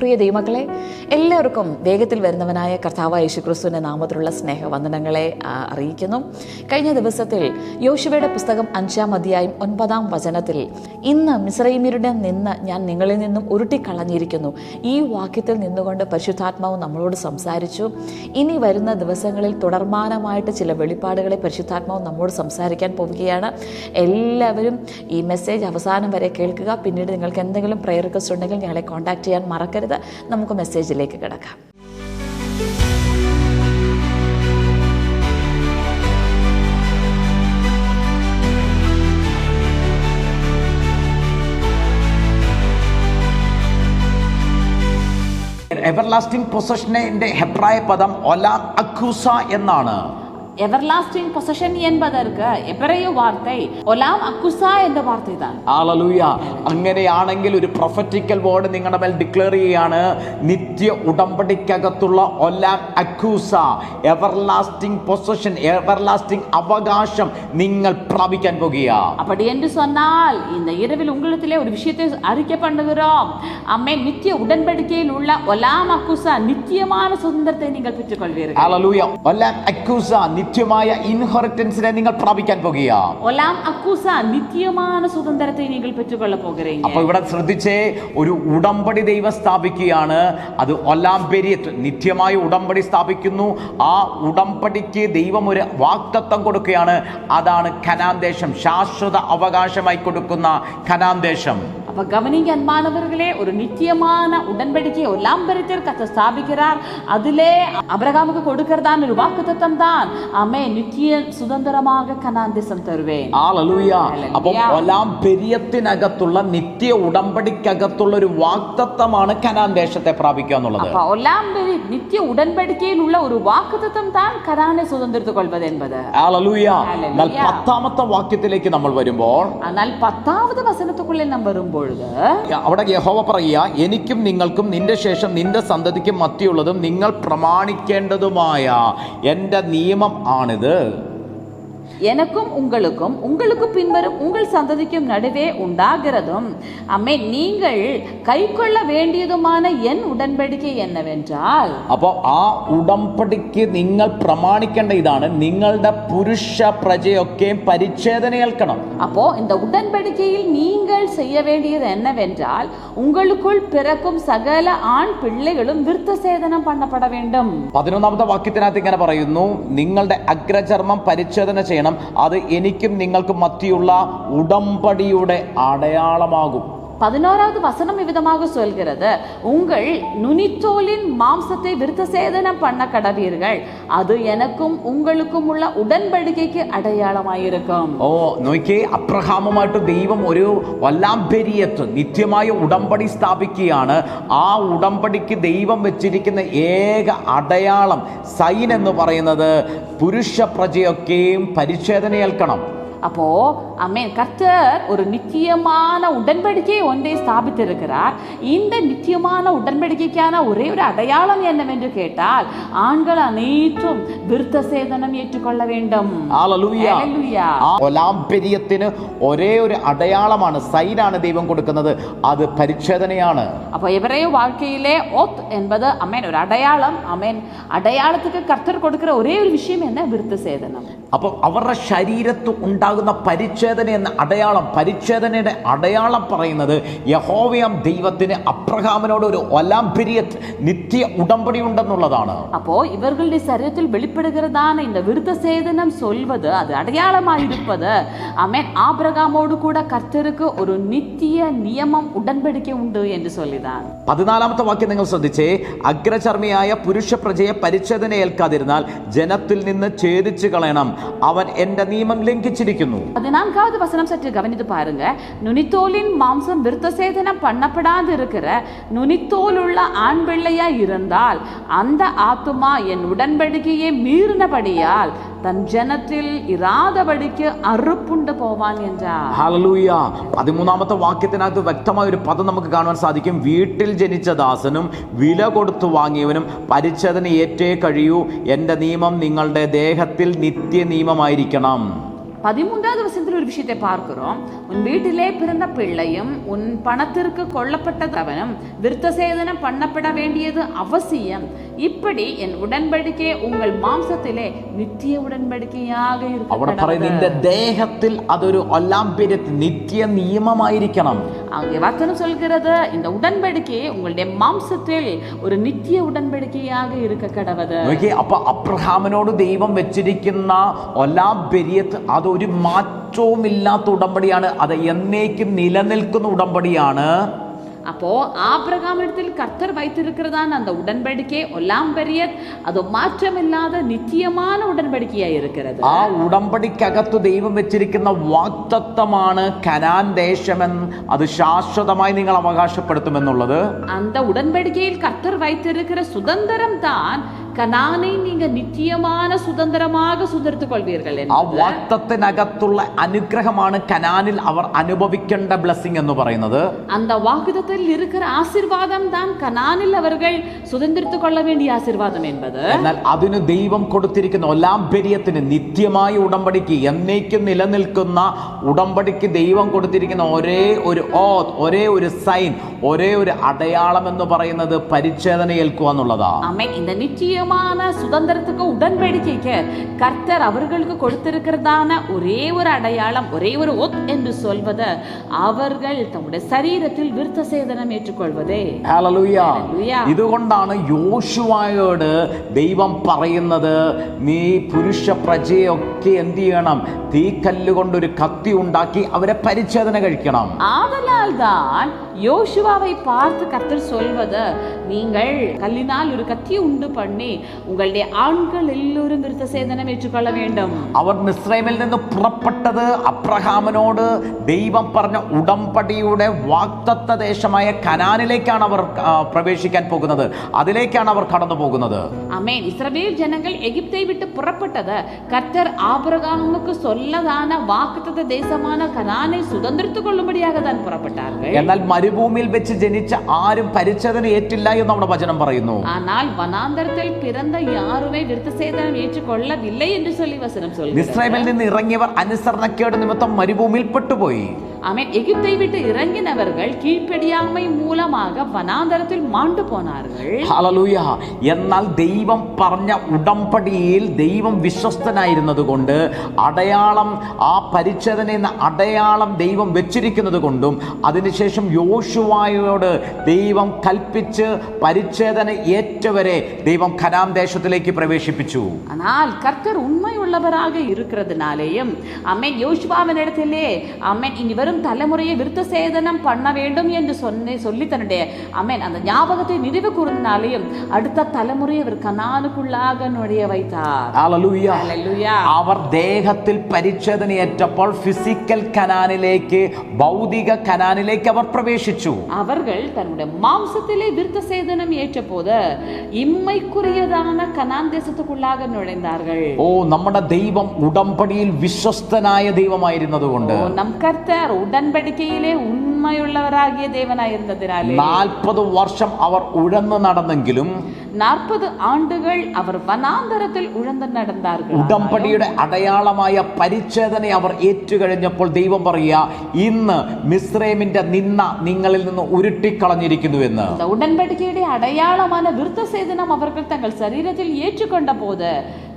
പ്രിയ ദൈവമക്കളെ എല്ലാവർക്കും വേഗത്തിൽ വരുന്നവനായ കർത്താവ് യേശുക്രിസ്തുവിന്റെ നാമത്തിലുള്ള സ്നേഹവന്ദനങ്ങളെ വന്ദനങ്ങളെ അറിയിക്കുന്നു. കഴിഞ്ഞ ദിവസത്തിൽ യോശുവയുടെ പുസ്തകം അഞ്ചാം അധ്യായം ഒൻപതാം വചനത്തിൽ ഇന്ന് മിശ്രൈമ്യരുടെ നിന്ന് ഞാൻ നിങ്ങളിൽ നിന്നും ഉരുട്ടിക്കളഞ്ഞിരിക്കുന്നു. ഈ വാക്യത്തിൽ നിന്നുകൊണ്ട് പരിശുദ്ധാത്മാവ് നമ്മളോട് സംസാരിച്ചു. ഇനി വരുന്ന ദിവസങ്ങളിൽ തുടർമാനമായിട്ട് ചില വെളിപ്പാടുകളെ പരിശുദ്ധാത്മാവ് നമ്മോട് സംസാരിക്കാൻ പോവുകയാണ്. എല്ലാവരും ഈ മെസ്സേജ് അവസാനം വരെ കേൾക്കുക. പിന്നീട് നിങ്ങൾക്ക് എന്തെങ്കിലും പ്രയർ റിക്വസ്റ്റ് ഉണ്ടെങ്കിൽ ഞങ്ങളെ കോൺടാക്ട് ചെയ്യാൻ മറക്കരുത്. നമുക്ക് മെസ്സേജിലേക്ക് കിടക്കാം. എവർലാസ്റ്റിംഗ് പൊസഷന്റെ ഹെബ്രായ പദം ഒലാം അക്കൂസ എന്നാണ്. எவர்லாஸ்டிங் பொசஷன் என்பதற்கு எபிரேய வார்த்தை ஒலாம் அக்குசா என்ற வார்த்தை தான் ആളലൂയ അങ്ങനെയാണെങ്കിൽ ഒരു പ്രൊഫറ്റിക്കൽ വേർഡ് നിങ്ങളുടെ മേൽ ഡിക്ലെയർ ചെയ്യാണ് നിത്യ ഉടമ്പടിക്കകത്തുള്ള ഒലാം അക്കൂസ എവർലാസ്റ്റിംഗ് പൊസഷൻ എവർലാസ്റ്റിംഗ് അവകാശം നിങ്ങൾ പ്രാപിക്കാൻ പോകുക அப்படி என்று சொன்னால் இந்த இரவில் உங்களிடத்திலே ஒரு விஷயத்தை அறிக்கை பண்ணுகிறோம் அம்மே நித்திய உடன்படிக்கையில் உள்ள ஒலாம் அக்குசா நித்தியமான சுதந்திரத்தை நீங்கள் பெற்றுக்கொள்வீர்கள் ആളലൂയ ഒലാം അക്കൂസ നിത്യമായ ഇൻഹെറിറ്റൻസിനെ നിങ്ങൾ പ്രാപിക്കാൻ നിത്യമായ സുതന്ത്രത്തെ നിങ്ങൾ പെറ്റുകൊള്ള ഇവിടെ ശ്രദ്ധിച്ചേ ഒരു ഉടമ്പടി ദൈവം സ്ഥാപിക്കുകയാണ്. അത് ഒലാം പെരിയത്ത് നിത്യമായ ഉടമ്പടി സ്ഥാപിക്കുന്നു. ആ ഉടമ്പടിക്ക് ദൈവം ഒരു വാക്തത്വം കൊടുക്കുകയാണ്. അതാണ് ഖനാന്തേശം ശാശ്വത അവകാശമായി കൊടുക്കുന്ന ഖനാന്തേശം அப்ப கவனிங்க அன்பானவர்களே ஒரு நித்தியமான உடன்படிக்கை எல்லாம் பெருத்தர் கத்த ஸ்தாபிக்கிறார் அதிலே அபிரகாமுக்கு கொடுக்கிறதான ஒரு வாக்குத்தத்தம் தான் அமே நித்திய சுதந்திரமாக கனான் தேசம் தருவேன் ആളലൂയ ഹല്ലേലൂയ. അപ്പം ഒലാം പെരിയത്തിനകത്തുള്ള നിത്യ ഉടമ്പടിക്കകത്തുള്ള ഒരു വാക്തത്വമാണ് ഖനാൻ ദേശത്തെ പ്രാപിക്കുക എന്നുള്ളത് அப்ப ஒல்லாம் பெரிய நித்திய உடன்படிக்கையில் உள்ள ஒரு வாக்குத்தத்தம் தான் கனானை சுதந்திரத்துக் கொள்வது என்பது ആളലൂയ ഹല്ലേലൂയ. എന്നാൽ പത്താമത്തെ വാക്യത്തിലേക്ക് നമ്മൾ വരുമ്പോൾ ஆனால் பத்தாவது வசனத்துக்குள்ளே நாம் അവിടെ യഹോവ പറയുക എനിക്കും നിങ്ങൾക്കും നിന്റെ ശേഷം നിന്റെ സന്തതിക്കും മത്തിയുള്ളതും നിങ്ങൾ പ്രമാണിക്കേണ്ടതുമായ എന്റെ നിയമം ആണിത്. எனக்கும் உங்களுக்கும் உங்களுக்கு பின்வரும் உங்கள் சந்ததிக்கும் நடுவே உண்டாகிறதும் அம்மே நீங்கள் கைக்கொள்ள வேண்டியதுமான என் உடன்படிக்கை என்னவென்றால் അപ്പോൾ ആ ഉടമ്പടിക്ക് നിങ്ങൾ പ്രമാണിക്കേണ്ട ഇതാണ് നിങ്ങളുടെ പുരുഷ പ്രജയൊക്കെയും പരിച്ഛേദന ഏൽക്കണം அப்போ இந்த உடன்படிக்கையில் நீங்கள் செய்ய வேண்டியது என்னவென்றால் உங்களுக்குள் பிறக்கும் சகல ஆண் பிள்ளைகளும் விருத்த சேதனம் பண்ணப்பட வேண்டும் പതിനൊന്നാമത്തെ വാക്യത്തിനകത്ത് ഇങ്ങനെ പറയുന്നു നിങ്ങളുടെ അഗ്രചർമ്മം പരിച്ഛേദന ചെയ്യണം അത് എനിക്കും നിങ്ങൾക്കും മത്തിയുള്ള ഉടമ്പടിയുടെ അടയാളമാകും. பதினோராவது வசனம் இவ்விதமாக சொல்கிறது உங்கள் நுனித்தோலின் மாம்சத்தை விருத்த சேதனம் பண்ண கடவீர்கள் அது எனக்கும் உங்களுக்கும் உள்ள உடன்படிக்கைக்கு அடையாளமாயிருக்கும் ഓ നോക്കിയേ അബ്രഹാമുമായിട്ട് ദൈവം ഒരു വല്ലാംപെരിയത്ത് നിത്യമായ ഉടമ്പടി സ്ഥാപിക്കുകയാണ് ആ ഉടമ്പടിക്ക് ദൈവം വെച്ചിരിക്കുന്ന ഏക അടയാളം സൈൻ എന്ന് പറയുന്നത് പുരുഷ പ്രജയൊക്കെയും പരിച്ഛേദനയേൽക്കണം அப்போ அமேன் கர்த்தர் ஒரு நித்தியமான உடன்படிக்கையை ஒன்றை ஸ்தாபித்திருக்கிறார் இந்த நித்தியமான உடன்படிக்கைக்கான ஒரே ஒரு அடையாளம் என்னவென்று கேட்டால் ஆண்கள் அனைத்தும் விருத்த சேதனம் ஏற்றுக்கொள்ள வேண்டும் ഹല്ലേലൂയ. ഹല്ലേലൂയ. ആ ഒലാംപെരിയത്തിന് ഒരേ ഒരു അടയാളമാണ് സൈനാണ് ദൈവം കൊടുക്കുന്നത് അത് പരിച്ഛേദനയാണ് அப்போ எவரைய வாழ்க்கையிலே ஓத் என்பது அமேன் ஒரு அடையாளம் அமேன் அடையாளத்துக்கு கர்த்தர் கொடுக்கிற ஒரே ஒரு விஷயம் என்ன விருத்த சேதனம் അപ്പം അവരുടെ ശരീരത്ത് ഉണ്ടാകുന്ന പരിച്ഛേദന എന്ന അടയാളം പരിച്ഛേദനയുടെ അടയാളം പറയുന്നത് യഹോവയാം ദൈവത്തിന് അബ്രഹാമിനോട് ഒരു ഒലാംപെരിയത്ത് നിത്യ ഉടമ്പടി ഉണ്ടെന്നുള്ളതാണ് அப்போ இவர்களுடைய சரீரத்தில் வெளிப்படுகிறதான இந்த விருத்த சேதனம் சொல்வது அது அடையாளமாயிருப்பது அமேன் ஆபிரகாமோடு கூட கர்த்தருக்கு ஒரு நித்திய நியமம் உடன்படிக்கை உண்டு என்று சொல்லிதான் പതിനാലാമത്തെ വാക്യം നിങ്ങൾ ശ്രദ്ധിച്ചേ അഗ്രചർമ്മിയായ പുരുഷ പ്രജയെ പരിച്ഛേദന ഏൽക്കാതിരുന്നാൽ ജനത്തിൽ നിന്ന് ഛേദിച്ചു കളയണം അവൻ എൻ്റെ നിയമം ലംഘിച്ചിരിക്കുന്നു பதினான்காவது வசனம் சற்று கவனித்து பாருங்க நுனித்தோலின் மாம்சம் விருத்த சேதனம் பண்ணப்படாது இருக்கிற நுனித்தோல் உள்ள ஆண் பிள்ளையா இருந்தால் அந்த ஆத்துமா என் உடன்படிக்கையை மீறினபடியால் தன் ஜனத்தில் இராதபடிக்கு அறுப்புண்டு போவான் என்றார் ഹല്ലേലൂയ പതിമൂന്നാമത്തെ വാക്യത്തിനകത്ത് വ്യക്തമായ ഒരു പദം നമുക്ക് കാണുവാൻ സാധിക്കും വീട്ടിൽ ജനിച്ച ദാസനും വില കൊടുത്തു വാങ്ങിയവനും പരിച്ഛേദന ഏറ്റേ കഴിയൂ എൻ്റെ നിയമം നിങ്ങളുടെ ദേഹത്തിൽ നിത്യ നിയമമായിരിക്കണം பதிமூன்றாவது வசனத்தில் ஒரு விஷயத்தை பார்க்கிறோம். உன் வீட்டிலே பிறந்த பிள்ளையும் உன் பணத்திற்கு கொல்லப்பட்டதவனும் விருத்த சேதனம் பண்ணப்பட வேண்டியது அவசியம். இப்படி என் உடன்படிக்கை உங்கள் மாம்சத்திலே நித்திய ഉടമ്പടിക്കയാകെ അവിടെ പറയുന്ന ദേഹത്തിൽ അതൊരു ഒലാംബിരത്ത് നിത്യ നിയമമായിരിക്കണം. அங்கே வச்சனம் சொல்கிறது இந்த உடன்படிக்கை உங்களுடைய மாம்சத்தில் ஒரு നിത്യ ഉടമ്പടിക്കയാകെ ഇരുക്ക കടവത് നോക്കി അപ്പൊ അബ്രഹാമിനോട് ദൈവം വെച്ചിരിക്കുന്ന ഒലാ അത് ഒരു മാറ്റവും ഇല്ലാത്ത ഉടമ്പടിയാണ് അത് എന്നേക്കും നിലനിൽക്കുന്ന ഉടമ്പടിയാണ്. அப்போ ஆபிரகாமிடத்தில் கர்த்தர் வைத்திருக்கிறதான அந்த உடன்படிக்கை ஒல்லாம் பெரியத் அது மாற்றமில்லாத நித்தியமான உடன்படிக்கையா இருக்கிறது ആ ഉടമ്പടിക്കകത്ത് ദൈവം വെച്ചിരിക്കുന്ന വാക്തത്വമാണ് കനാൻ ദേശമെന്ന് അത് ശാശ്വതമായി നിങ്ങൾ അവകാശപ്പെടുത്തുമെന്നുള്ളത് அந்த உடன்படிக்கையில் கர்த்தர் வைத்திருக்கிற சுதந்திரம் தான் கனானை நீங்க நித்தியமான சுதந்திரமாக சுதந்திரத்துக் கொள்வீர்கள் ആ என்பது. വാക്തത്തിനകത്തുള്ള അനുഗ്രഹമാണ് കനാനിൽ അവർ അനുഭവിക്കേണ്ട ബ്ലെസ്സിങ് എന്ന് പറയുന്നത് அந்த வாக்குதத்தில் இருக்கிற ஆசீர்வாதம் தான் கனானில் அவர்கள் சுதந்திரத்துக் கொள்ள வேண்டிய ஆசீர்வாதம் என்பது എന്നാൽ അതിന് ദൈവം കൊടുത്തിരിക്കുന്ന ഒലാംപര്യത്തിന് നിത്യമായ ഉടമ്പടിക്ക് എന്നേക്കും നിലനിൽക്കുന്ന ഉടമ്പടിക്ക് ദൈവം കൊടുത്തിരിക്കുന്ന ഒരേ ഒരു ഓത്ത് ഒരേ ഒരു സൈൻ ഒരേ ഒരു അടയാളം എന്ന് പറയുന്നത് പരിച്ഛേദന ഏൽക്കുക എന്നുള്ളതാ ஆமென் இந்த நிச்சயமான சுதந்திரத்துக்கு உடன்படிக்கைக்கு கர்த்தர் அவர்களுக்கு கொடுத்திருக்கிறதான ஒரே ஒரு அடையாளம் ஒரே ஒரு ஒத் என்று சொல்வது அவர்கள் தம்முடைய சரீரத்தில் விருத்த சேதனம் ஏற்றுக்கொள்வதே ഹല്ലേലൂയ. ഹല്ലേലൂയ. ഇതുകൊണ്ടാണ് യോശുവായോട് ദൈവം പറയുന്നത് നീ പുരുഷ പ്രജയൊക്കെ എന്ത് ചെയ്യണം തീക്കല്ല് കൊണ്ടൊരു കത്തി ഉണ്ടാക്കി അവരെ പരിച്ഛേദന കഴിക്കണം ஆதலால் தான் யோசுவாவை பார்த்து கர்த்தர் சொல்வது நீங்கள் கல்லினால் ஒரு கத்தியை உண்டு பண்ணி ഉങ്ങളുടെ ആൺകൾ എല്ലാവരും വിരുദ്ധസേദനം ഏറ്റുകൊള്ള വേണ്ടും. അവർ മിശ്രമിൽ നിന്ന് പുറപ്പെട്ടത് അബ്രഹാമിനോട് ദൈവം പറഞ്ഞ ഉടമ്പടിയുടെ വാക്തത്വ ദേശമായ കനാനിലേക്കാണ് അവർ പ്രവേശിക്കാൻ പോകുന്നത്. അതിലേക്കാണ് അവർ കടന്നു പോകുന്നത്. അമേൻ ഇസ്രയേൽ ജനങ്ങൾ എഗിപ്തെ വിട്ട് പുറപ്പെട്ടത് കർത്തർ ആബ്രഹാമുക്ക് സ്വല്ലതാണ് വാക്തത്വ ദേശമാണ് കനാനെ സുതന്ത്രിത്തു കൊള്ളുമ്പടിയാകെ താൻ എന്നാൽ മരുഭൂമിയിൽ വെച്ച് ജനിച്ച ആരും പരിചതന ഏറ്റില്ല എന്ന് നമ്മുടെ വചനം പറയുന്നു. എന്നാൽ വനാന്തരത്തിൽ പിറന്ന യാറുമേ വിരുദ്ധസേതനം ഏറ്റുകൊള്ളവില്ല എന്ന് ചൊല്ലി വസനം നിന്ന് ഇറങ്ങിയവർ അനുസരണക്കേട് നിമിത്തം മരുഭൂമിയിൽ പെട്ടുപോയി. ஆமென் எகிப்தை விட்டு இறங்கினவர்கள் கீழ்ப்படியாமை மூலமாக வனாந்தரத்தில் மாண்டு போனார்கள் ഹല്ലേലൂയ എന്നാൽ ദൈവം പറഞ്ഞ ഉടമ്പടിയിൽ ദൈവം വിശ്വസ്തനായിരുന്നത് കൊണ്ട് അടയാളം ആ പരിച്ഛേദന എന്ന അടയാളം ദൈവം വെച്ചിരിക്കുന്നത് കൊണ്ടും അതിനുശേഷം യോശുവായോട് ദൈവം കൽപ്പിച്ച് പരിച്ഛേദന ഏറ്റവരെ ദൈവം ഖനാം ദേശത്തിലേക്ക് പ്രവേശിപ്പിച്ചു ஆனால் கர்த்தர் உண்மை உள்ளவராக இருக்கிறதுனாலேயும் அம்மன் யோசுவாவின் இடத்திலே அம்மன் இனி வரும் தலைமுறையை விருத்த சேதனம் பண்ண வேண்டும் என்று சொன்ன சொல்லி தன்னுடைய அம்மன் அந்த ஞாபகத்தை நினைவு கூர்ந்தனாலேயும் அடுத்த தலைமுறையை அவர் கனானுக்குள்ளாக நுழைய வைத்தார் ഹല്ലേലൂയ ஹalleluya. അവർ ദേഹത്തിൽ പരിച്ഛേദനയേറ്റപ്പോൾ ഫിസിക്കൽ കനാനിലേക്ക് ഭൗതിക കനാനിലേക്ക് അവർ പ്രവേശിച്ചു அவர்கள் தன்னுடைய மாம்சத்திலே விருத்த சேதனம் ஏற்ற போது இம்மைக்குரியதான கனான் தேசத்துக்குள்ளாக நுழைந்தார்கள் ഓ നമ്മുടെ ദൈവം ഉടമ്പടിയിൽ വിശ്വസ്തനായ ദൈവമായിരുന്നത് കൊണ്ട് ஓ, நம் ഉടൻപടിക്കയിലെ ഉണ്മയുള്ളവരാകിയ ദേവനായിരുന്നതിനാൽ നാൽപ്പത് വർഷം അവർ ഉഴന്നു നടന്നെങ്കിലും നാൽപ്പത് ആണ്ടുകൾ അവർ വനാന്തരത്തിൽ ഉഴന്നു നടന്നാർ ഉടമ്പടിയുടെ അടയാളമായ പരിച്ഛേദനെ അവർ ഏറ്റുകഴിഞ്ഞപ്പോൾ ദൈവം പറയുക ഇന്ന് മിസ്രൈമിന്റെ നിന്ന നിങ്ങളിൽ നിന്ന് ഉരുട്ടിക്കളഞ്ഞിരിക്കുന്നു എന്ന് ഉടൻപടിക്കയുടെ അടയാളമായ വിരുദ്ധ സേതനം അവർക്ക് തങ്ങൾ ശരീരത്തിൽ ഏറ്റുകൊണ്ട പോത്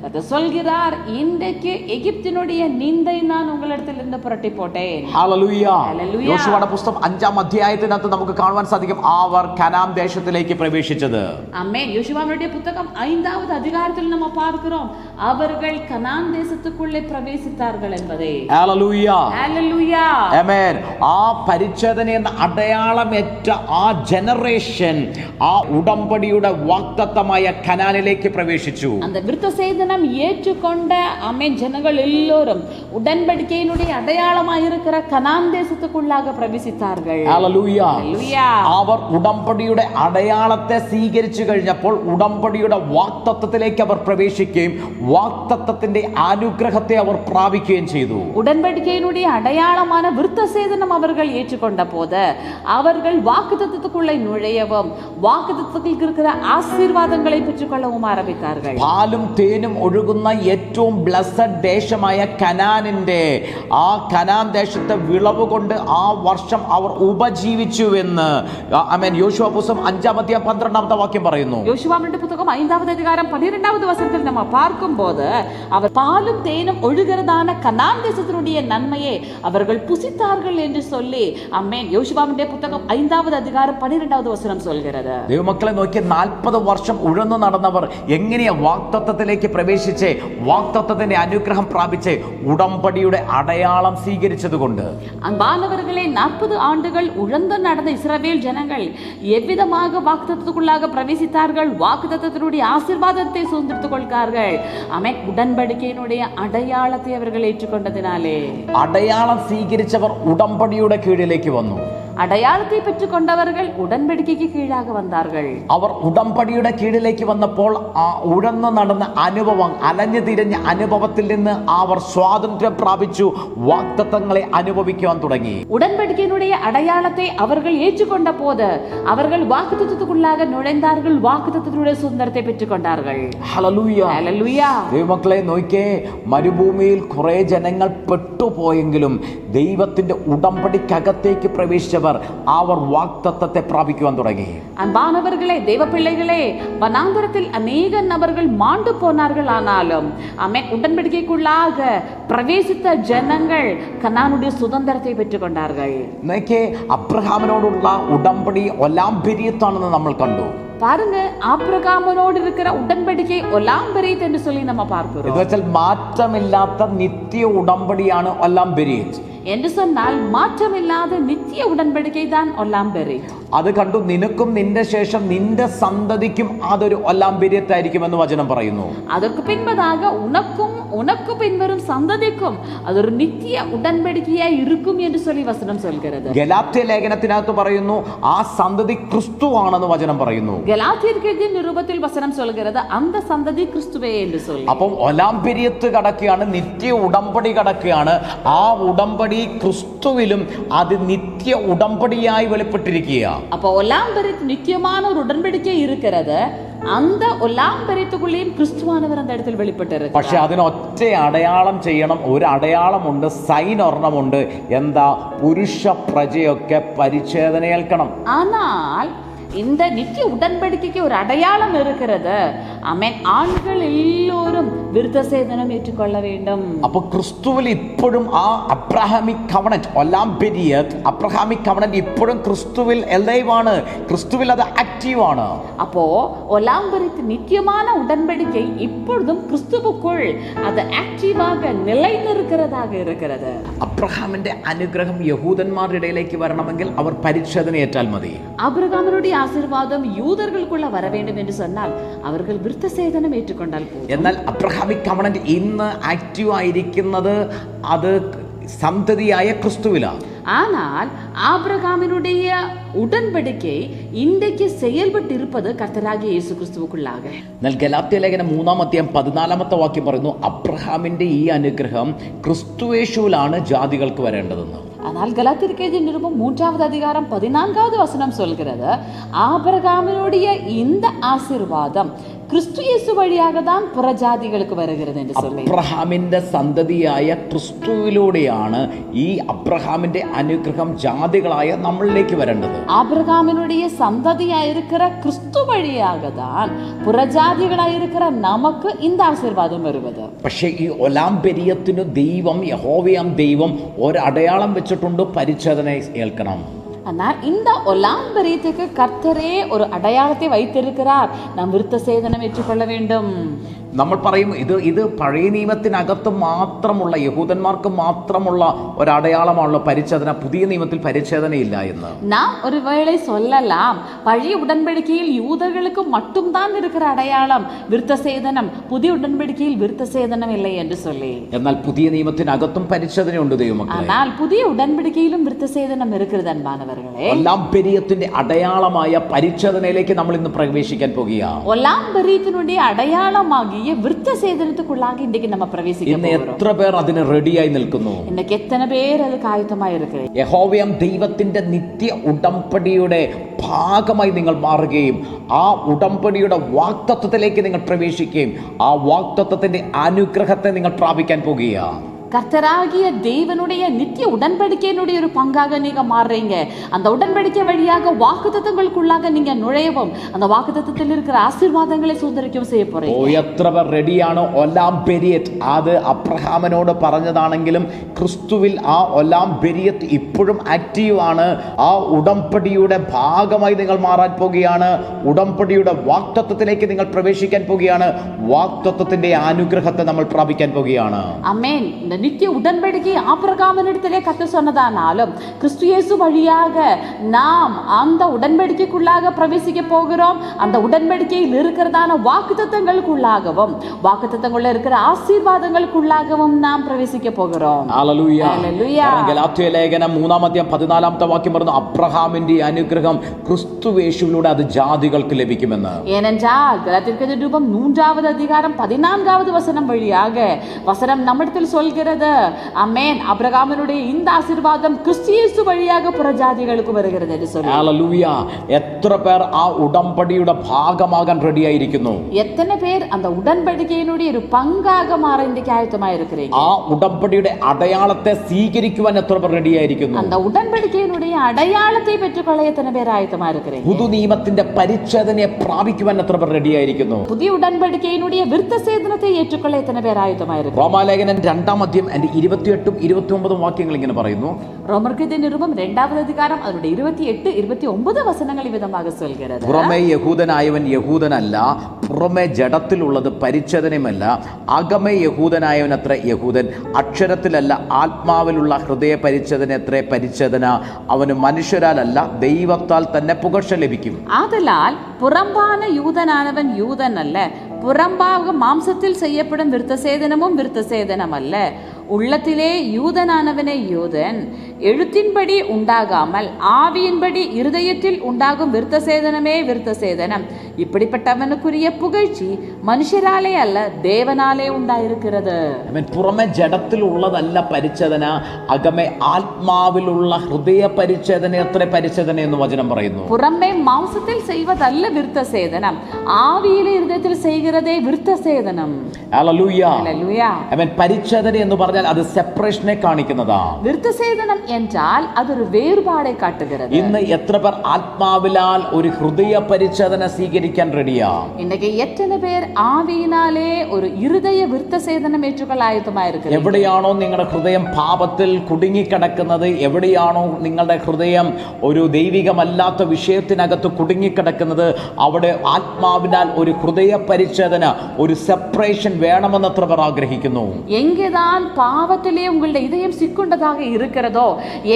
அது சொல்கிறார் இன்றைக்கு எகிப்தினுடைய நிந்தை நான் உங்களிடத்திலிருந்து புரட்டி போட்டேன் ഹല്ലേലൂയ. ഹല്ലേലൂയ. യോശുവയുടെ പുസ്തകം അഞ്ചാം അധ്യായത്തിനകത്ത് നമുക്ക് കാണുവാൻ സാധിക്കും അവർ കനാം ദേശത്തിലേക്ക് പ്രവേശിച്ചത് அம்மேன் யோசுவாவுடைய புத்தகம் ஐந்தாவது அதிகாரத்தில் நம்ம பார்க்கிறோம் அவர்கள் கனான் தேசத்துக்குள்ளே பிரவேசித்தார்கள் என்பதை ഹല്ലേലൂയ. ஹalleluya ആമേൻ. ആ പരിച്ഛേദന എന്ന അടയാളമേറ്റ ആ ജനറേഷൻ ആ ഉടമ്പടിയുടെ വാക്തത്വമായ കനാനിലേക്ക് പ്രവേശിച്ചു அந்த விருத்த சேதனம் ஏற்றுக்கொண்ட அமேன் ஜனங்கள் எல்லோரும் உடன்படிக்கையினுடைய அடையாளமாக இருக்கிற கனான் தேசத்துக்குள்ளாக பிரவேசித்தார்கள் பிரவேசித்தார்கள் Hallelujah. Hallelujah. അവർ ഉടമ്പടിയുടെ അടയാളത്തെ സ്വീകരിച്ചു കഴിഞ്ഞപ്പോൾ ഉടമ്പടിയുടെ വാക്തത്വത്തിലേക്ക് അവർ പ്രവേശിക്കുകയും വാക്തത്വത്തിന്റെ അനുഗ്രഹത്തെ അവർ പ്രാപിക്കുകയും ചെയ്തു உடன்படிக்கையினுடைய அடையாளமான விருத்த சேதனம் அவர்கள் ஏற்றுக்கொண்ட போது அவர்கள் வாக்குத்தத்தத்துக்குள்ளே நுழையவும் வாக்குத்தத்துக்கு இருக்கிற ஆசீர்வாதங்களை பெற்றுக்கொள்ளவும் ஆரம்பித்தார்கள் പാലും തേനും ഒഴുകുന്ന ഏറ്റവും ബ്ലസ്സഡ് ദേശമായ കനാനിന്റെ ആ കനാൻ ദേശത്തെ വിളവ് കൊണ്ട് ആ വർഷം അവർ ഉപജീവിച്ചുവെന്ന് അമേൻ യോശുവ പുസ്തകം അഞ്ചാമത്തെ പന്ത്രണ്ടാമത്തെ വാക്യം പറയുന്നു யோசுவாவினுடைய புத்தகம் ஐந்தாவது அதிகாரம் பன்னிரெண்டாவது வசனத்தில் நம்ம பார்க்கும்போது அவர் பாலும் தேனும் ஒழுகிறதான கனான் தேசத்தினுடைய நன்மையை அவர்கள் புசித்தார்கள் என்று சொல்லி அம்மேன் யோசுவாவினுடைய புத்தகம் ஐந்தாவது அதிகாரம் பன்னிரெண்டாவது வசனம் சொல்கிறது ദൈവമക്കളെ നോക്കി നാൽപ്പത് വർഷം ഉഴന്നു നടന്നവർ എങ്ങനെയാ വാക്തത്വത്തിലേക്ക് പ്രവേശിച്ച് വാക്തത്വത്തിന്റെ അനുഗ്രഹം പ്രാപിച്ച് ഉടമ്പടിയുടെ അടയാളം സ്വീകരിച്ചതുകൊണ്ട് அன்பானவர்களே நாற்பது ஆண்டுகள் உழந்து நடந்த இஸ்ரவேல் ஜனங்கள் எவ்விதமாக வாக்குத்தத்துக்குள்ளாக பிரவேசித்தார்கள் வாக்குத்தத்தினுடைய ஆசீர்வாதத்தை சுதந்திரத்துக் கொள்கிறார்கள் அமை உடன்படிக்கையினுடைய அடையாளத்தை அவர்கள் ஏற்றுக்கொண்டதினாலே അടയാളം സ്വീകരിച്ചവർ ഉടമ്പടിയുടെ കീഴിലേക്ക് വന്നു அடையாளத்தை பெற்றுக்கொண்டவர்கள் உடன்படிக்கைக்கு கீழாக வந்தார்கள் അവർ ഉടമ്പടിയുടെ കീഴിലേക്ക് വന്നപ്പോൾ ആ ഉഴന്നു നടന്ന അനുഭവം അലഞ്ഞു തിരിഞ്ഞ അനുഭവത്തിൽ നിന്ന് അവർ സ്വാതന്ത്ര്യം പ്രാപിച്ചു വാക്തത്വങ്ങളെ അനുഭവിക്കുവാൻ തുടങ്ങി உடன்படிக்கையினுடைய அடையாளத்தை அவர்கள் ஏற்றுக்கொண்ட போது அவர்கள் வாக்குத்தத்துக்குள்ளாக நுழைந்தார்கள் வாக்குத்தத்தினுடைய சுதந்திரத்தை பெற்றுக்கொண்டார்கள் ഹല്ലേലൂയ. ஹalleluya ദൈവമക്കളെ നോക്കിയേ മരുഭൂമിയിൽ കുറെ ജനങ്ങൾ പെട്ടുപോയെങ്കിലും ദൈവത്തിന്റെ ഉടമ്പടിക്കകത്തേക്ക് പ്രവേശിച്ചവർ അവർ വാക്തത്വത്തെ പ്രാപിക്കുവാൻ തുടങ്ങി அன்பானவர்களே தேவ பிள்ளைகளே வனாந்தரத்தில் அநேக நபர்கள் மாண்டு போனார்கள் ஆனாலும் அமேன் உடன்படிக்கைக்குள்ளாக பிரவேசித்த ஜனங்கள் கனானுடைய சுதந்திரத்தை பெற்றுக்கொண்டார்கள் നോക്കിയേ അബ്രഹാമിനോടുള്ള ഉടമ്പടി ഒലാംബരിയത്താണെന്ന് നമ്മൾ കണ്ടു பாருங்க ஆபிரகாமனோடு இருக்கிற உடன்படிக்கை ஒலாம்பரீத் என்று சொல்லி நம்ம എന്ന് பார்க்கிறோம் വെച്ചാൽ മാറ്റമില്ലാത്ത നിത്യ ഉടമ്പടിയാണ് ഒലാംബരിയത്ത് என்று சொன்னால் மாற்றமில்லாத நித்திய உடன்படிக்கை தான் ஒலாம்பரீத் അത് കണ്ടു നിനക്കും നിന്റെ ശേഷം നിന്റെ സന്തതിക്കും അതൊരു ഒലാംബര്യത്തായിരിക്കുമെന്ന് വചനം പറയുന്നു அதற்கு பின்பதாக உனக்கும் உனக்கு பின்வரும் சந்ததிக்கும் அது ஒரு நித்திய உடன்படிக்கையா இருக்கும் என்று சொல்லி வசனம் சொல்கிறது ഗലാത്യ ലേഖനത്തിനകത്ത് പറയുന്നു ആ സന്തതി ക്രിസ്തുവാണെന്ന് വചനം പറയുന്നു கலாத்தியர்க்கு நிருபத்தில் வசனம் சொல்கிறது அந்த சந்ததி கிறிஸ்துவே என்று சொல்லி അപ്പം ഒലാംബര്യത്ത് കടക്കുകയാണ് നിത്യ ഉടമ്പടി കടക്കുകയാണ് ആ ഉടമ്പടി ഉടമ്പടി ക്രിസ്തുവിലും അത് നിത്യ ഉടമ്പടിയായി വെളിപ്പെട്ടിരിക്കുകയാണ് അപ്പൊ ഒലാം ബരത്ത് നിത്യമാണ് ഒരു ഉടമ്പടിക്ക ഇരിക്കുന്നത് അന്ത ഒലാം ബരത്തുക്കുള്ളിയും ക്രിസ്തുവാനവർ അന്ത ഇടത്തിൽ വെളിപ്പെട്ടിരുന്നു പക്ഷെ അതിന് ഒറ്റ അടയാളം ചെയ്യണം ഒരു അടയാളമുണ്ട് സൈൻ ഒരെണ്ണമുണ്ട് എന്താ പുരുഷ പ്രജയൊക്കെ പരിച്ഛേദനയേൽക്കണം എന്നാൽ இந்த நித்திய உடன்படிக்கைக்கு ஒரு அடையாளம் இருக்கிறது அமேன் ஆண்கள் எல்லோரும் விருத்த சேதனம் ஏற்றுக்கொள்ள வேண்டும் അപ്പൊ ക്രിസ്തുവിൽ ഇപ്പോഴും ആ അബ്രഹാമിക് കവണന്റ് ഒലാം പെരിയത് അബ്രഹാമിക് കവണന്റ് ഇപ്പോഴും ക്രിസ്തുവിൽ എല്ലൈവാണ് ക്രിസ്തുവിൽ അത് ആക്റ്റീവ് ആണ് அப்போ ஒலாம்பரித்து நித்தியமான உடன்படிக்கை இப்பொழுதும் கிறிஸ்துவுக்குள் அது ஆக்டிவாக நிலைநிற்கிறதாக இருக்கிறது അബ്രഹാമിന്റെ അനുഗ്രഹം യഹൂദന്മാരുടെ ഇടയിലേക്ക് വരണമെങ്കിൽ അവർ പരിച്ഛേദനയേറ്റാൽ മതി. അബ്രഹാമിനുടെ ആശീർവാദം യൂതർകൾക്കുള്ള വരവേണ്ടും എന്ന് സൊന്നാൽ അവർ വൃത്തസേദനം ഏറ്റുകൊണ്ടാൽ എന്നാൽ അബ്രഹാമിക് കവണന്റ് ഇന്ന് ആക്റ്റീവ് ആയിരിക്കുന്നത് അത് സന്തതിയായ ക്രിസ്തുവിലാണ് ஆனால் ஆபிரகாமினுடைய உடன்படிக்கை இன்றைக்கு செயல்பட்டு இருப்பது கர்த்தராகிய இயேசு கிறிஸ்துவுக்குள்ளாக എന്നാൽ ഗലാത്യ ലേഖനം മൂന്നാം അധ്യായം പതിനാലാമത്തെ വാക്യം പറയുന്നു അബ്രഹാമിന്റെ ഈ അനുഗ്രഹം ക്രിസ്തുവേശുവിലാണ് ജാതികൾക്ക് വരേണ്ടതെന്ന് ஆனால் கலாத்திற்கேதி நிருபம் மூன்றாவது அதிகாரம் பதினான்காவது வசனம் சொல்கிறது ஆபிரகாமினுடைய இந்த ஆசீர்வாதம் கிறிஸ்து இயேசு வழியாக தான் புறஜாதிகளுக்கு வருகிறது என்று சொல்லி അബ്രഹാമിന്റെ സന്തതിയായ ക്രിസ്തുവിലൂടെയാണ് ഈ അബ്രഹാമിന്റെ അനുഗ്രഹം ജാതികളായ നമ്മളിലേക്ക് വരേണ്ടത് ஆபிரகாமினுடைய சந்ததியா இருக்கிற கிறிஸ்து வழியாக தான் புறஜாதிகளா இருக்கிற நமக்கு இந்த ஆசீர்வாதம் வருவது പക്ഷേ ഈ ഒലാംബെരിയത്തിന് ദൈവം യഹോവയാം ദൈവം ഒരടയാളം വെച്ചിട്ടുണ്ട് പരിച്ഛേദന ഏൽക്കണം ஆனால் இந்த ஒலாம்பரியத்துக்கு கர்த்தரே ஒரு அடையாளத்தை வைத்திருக்கிறார் நாம் விருத்த சேதனம் ஏற்றுக்கொள்ள வேண்டும் നമ്മൾ പറയും ഇത് ഇത് പഴയ നിയമത്തിനകത്ത് മാത്രമുള്ള യഹൂദന്മാർക്ക് മാത്രമുള്ള ഒരടയാളമാണല്ലോ പരിച്ഛേദന പുതിയ നിയമത്തിൽ പരിച്ഛേദനയില്ല എന്ന് நாம் ஒருவேளை சொல்லலாம் பழைய உடன்படிக்கையில் யூதர்களுக்கு மட்டும்தான் இருக்கிற அடையாளம் விருத்த சேதனம் புதிய உடன்படிக்கையில் விருத்த சேதனம் இல்லை என்று சொல்லி എന്നാൽ പുതിയ നിയമത്തിനകത്തും പരിച്ഛേദനയുണ്ട് ദൈവമക്കളെ ஆனால் புதிய உடன்படிக்கையிலும் விருத்த சேதனம் இருக்கிறது அன்பானவர்களே ഒല്ലാംപെരിയത്തിന്റെ അടയാളമായ പരിച്ഛേദനയിലേക്ക് നമ്മൾ ഇന്ന് പ്രവേശിക്കാൻ പോകുകയാണ് ஒல்லாம் பெரியத்தினுடைய அடையாளமாகிய விருத்த சேதனத்துக்குள்ளாக இன்றைக்கு நம்ம பிரவேசிக்க ഇന്ന് போகிறோம் എത്ര പേർ അതിന് റെഡിയായി നിൽക്കുന്നു இன்னைக்கு எத்தனை பேர் அதுக்கு ஆயத்தமா இருக்கு യഹോവയം ദൈവത്തിന്റെ നിത്യ ഉടമ്പടിയുടെ ഭാഗമായി നിങ്ങൾ മാറുകയും ആ ഉടമ്പടിയുടെ വാക്തത്വത്തിലേക്ക് നിങ്ങൾ പ്രവേശിക്കുകയും ആ വാക്തത്വത്തിന്റെ അനുഗ്രഹത്തെ നിങ്ങൾ പ്രാപിക്കാൻ പോകുകയാണ് கர்த்தராகிய தேவனுடைய நித்திய உடன்படிக்கையினுடைய ஒரு பங்காக நீங்க மாறுறீங்க அந்த உடன்படிக்கை வழியாக வாக்குத்தத்தங்களுக்குள்ளாக நீங்க நுழையவும் அந்த வாக்குத்தத்தத்தில் இருக்கிற ஆசீர்வாதங்களை சுதந்திரிக்கவும் செய்ய ഓ போறீங்க എത്ര പേർ റെഡിയാണ് ഒല്ലാം ബെരിയറ്റ് അത് അബ്രഹാമിനോട് പറഞ്ഞതാണെങ്കിലും ക്രിസ്തുവിൽ ആ ഒല്ലാം ബെരിയത്ത് ഇപ്പോഴും ആക്റ്റീവ് ആണ് ആ ഉടമ്പടിയുടെ ഭാഗമായി നിങ്ങൾ മാറാൻ പോകുകയാണ് ഉടമ്പടിയുടെ വാക്തത്വത്തിലേക്ക് നിങ്ങൾ പ്രവേശിക്കാൻ പോകുകയാണ് വാക്തത്വത്തിന്റെ അനുഗ്രഹത്തെ നമ്മൾ പ്രാപിക്കാൻ പോകുകയാണ് அமேன் இந்த நித்திய உடன்படிக்கை ஆபிரகாமனிடத்திலே கத்த சொன்னதானாலும் கிறிஸ்து இயேசு வழியாக நாம் அந்த உடன்படிக்கைக்குள்ளாக பிரவேசிக்க போகிறோம் அந்த உடன்படிக்கையில் இருக்கிறதான வாக்குத்தத்தங்களுக்குள்ளாகவும் வாக்குத்தத்தங்களில் இருக்கிற ஆசீர்வாதங்களுக்குள்ளாகவும் நாம் பிரவேசிக்க போகிறோம் ഹല്ലേലൂയ. ഹല്ലേലൂയ. കാരണം ഗലാത്യ ലേഖനം മൂന്നാമധ്യം പതിനാലാമത്തെ വാക്യം പറഞ്ഞു അബ്രഹാമിന്റെ അനുഗ്രഹം ക്രിസ്തുവേശുവിലൂടെ അത് ജാതികൾക്ക് ലഭിക്കുമെന്ന് ஏனென்றால் கலாத்திற்கு ரூபம் மூன்றாவது அதிகாரம் பதினான்காவது வசனம் வழியாக வசனம் நம்மிடத்தில் சொல்கிறது அமேன் அபிரகாமனுடைய இந்த ஆசீர்வாதம் கிறிஸ்தியேசு வழியாக புறஜாதிகளுக்கு வருகிறது என்று சொல்லி ഹല്ലേലൂയ. എത്ര പേർ ആ ഉടമ്പടിയുടെ ഭാഗമാകാൻ റെഡിയായിരിക്കുന്നു எத்தனை பேர் அந்த உடன்படிக்கையினுடைய ஒரு பங்காக மாற இன்றைக்கு ஆயத்தமா இருக்கிறீங்க ആ ഉടമ്പടിയുടെ അടയാളത്തെ സ്വീകരിക്കുവാൻ എത്ര പേർ റെഡിയായിരിക്കുന്നു அந்த உடன்படிக்கையினுடைய அடையாளத்தை பெற்றுக்கொள்ள எத்தனை பேர் ஆயத்தமா இருக்கிறீங்க പുതു നിയമത്തിന്റെ പരിച്ഛേദനയെ പ്രാപിക്കുവാൻ എത്ര പേർ റെഡിയായിരിക്കുന്നു புதிய உடன்படிக்கையினுடைய விருத்த சேதனத்தை ஏற்றுக்கொள்ள எத்தனை பேர் ஆயத்தமா இருக்கு റോമാലേഖനം രണ്ടാം ഇരുപത്തിയേഴും ആൻഡ് ഇരുപത്തിയെട്ടും ഇരുപത്തിയൊമ്പതും വാക്യങ്ങൾ ഇങ്ങനെ പറയുന്നു. റോമർക്ക് നിരുപം രണ്ടാമത് അധികാരം അവരുടെ ഇരുപത്തിയെട്ട് ഇരുപത്തി ഒമ്പത് വസനങ്ങൾ വിധമാക സ്വൽകരത് പുറമെ യഹൂദനായവൻ യഹൂദനല്ല പുറമെ ജഡത്തിലുള്ളത് പരിച്ഛേദനമല്ല അകമെ യഹൂദനായവൻ അത്ര യഹൂദൻ അക്ഷരത്തിലല്ല ആത്മാവിലുള്ള ഹൃദയ പരിച്ഛേദന എത്ര പരിച്ഛേദന അവന് മനുഷ്യരാലല്ല ദൈവത്താൽ തന്നെ പുകഴ്ച ലഭിക്കും. ആതലാൽ പുറംബാന യൂതനാനവൻ യൂതനല്ല புறம்பாக மாம்சத்தில் செய்யப்படும் விருத்த சேதனமும் விருத்த சேதனம் அல்ல உள்ளத்திலே யூதனானவனே யூதன் எழுத்தின்படி உண்டாகாமல் ஆவியின்படி இருதயத்தில் உண்டாகும் விருத்த சேதனமே விருத்த சேதனம் இப்படிப்பட்டவனுக்குரிய புகழ்ச்சி மனுஷராலே அல்ல தேவனாலே உண்டாயிருக்கிறது അവൻ പുറമെ ജഡത്തിലുള്ളതല്ല പരിച്ഛേദന അകമേ ആത്മാവിലുള്ള ഹൃദയ പരിച്ഛേദന എത്ര പരിച്ഛേദന എന്ന് വചനം പറയുന്നു புறம்பே மாம்சத்தில் செய்வதல்ல விருத்த சேதனம் ஆவியிலே இருதயத்தில் செய்கிறதே விருத்த சேதனம் ഹല്ലേലൂയ. அல்லேலூயா അവൻ പരിച്ഛേദന എന്ന് പറഞ്ഞാൽ അത് സെപ്പറേഷനെ കാണിക്കുന്നതാ விருத்த சேதனம் என்றால் அது ஒரு வேறுபாடை காட்டுகிறது ഇന്ന് എത്ര പേർ ആത്മാവിലാൽ ഒരു ഹൃദയ പരിച്ഛേദന സ്വീകരിക്കാൻ റെഡിയാ இன்னைக்கு எத்தனை பேர் ஆவியினாலே ஒரு இருதய விருத்த சேதனம் ஏற்றுக்கொள்ள ஆயத்தமா இருக்கு എവിടെയാണോ നിങ്ങളുടെ ഹൃദയം പാപത്തിൽ കുടുങ്ങിക്കിടക്കുന്നത് എവിടെയാണോ നിങ്ങളുടെ ഹൃദയം ഒരു ദൈവികമല്ലാത്ത വിഷയത്തിനകത്ത് കുടുങ്ങിക്കിടക്കുന്നത് അവിടെ ആത്മാവിനാൽ ഒരു ഹൃദയ പരിച്ഛേദന ഒരു സെപ്പറേഷൻ വേണമെന്ന് എത്ര പേർ ആഗ്രഹിക്കുന്നു எங்கேதான் பாவத்திலே உங்களுடைய இதயம் சிக்குண்டதாக இருக்கிறதோ